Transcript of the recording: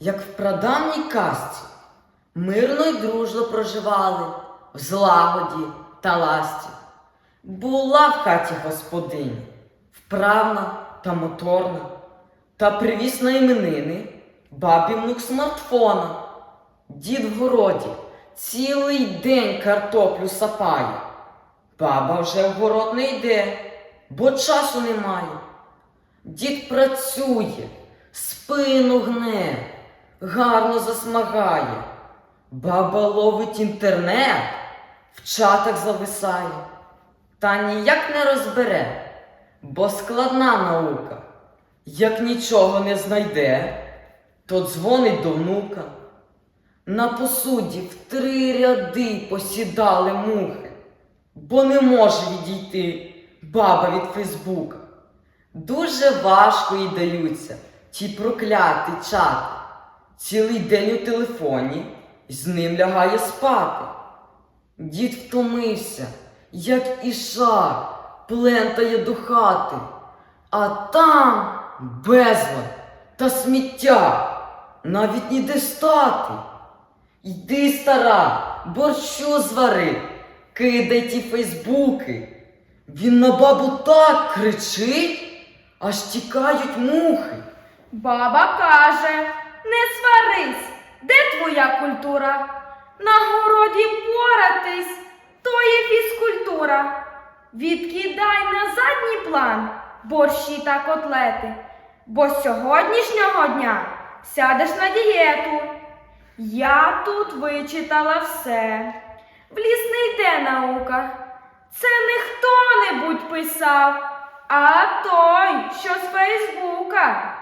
як в прадавній казці, мирно й дружно проживали в злагоді та ласті. Була в хаті господиня, вправна та моторна, та привіз на іменини бабі внук смартфона. Дід в городі цілий день картоплю сапає. Баба вже в город не йде, бо часу немає. Дід працює, спину гне, гарно засмагає. Баба ловить інтернет, в чатах зависає. Та ніяк не розбере, бо складна наука. Як нічого не знайде, то дзвонить до внука. На посуді в три ряди посідали мухи, бо не може відійти баба від Фейсбука. Дуже важко їй даються ті прокляті чати. Цілий день у телефоні і з ним лягає спати. Дід втомився, як ішак, плентає до хати, а там безлад та сміття, навіть ніде стати. Йди, стара, борщу звари, кидай ті фейсбуки. Він на бабу так кричить, аж тікають мухи. Баба каже, не сварись, де твоя культура? На городі поратись, то є фізкультура. Відкидай на задній план борщі та котлети, бо з сьогоднішнього дня сядеш на дієту. Я тут вичитала все. В ліс не йде наука. Це не хто-небудь писав, A toj, що з Фейсбука.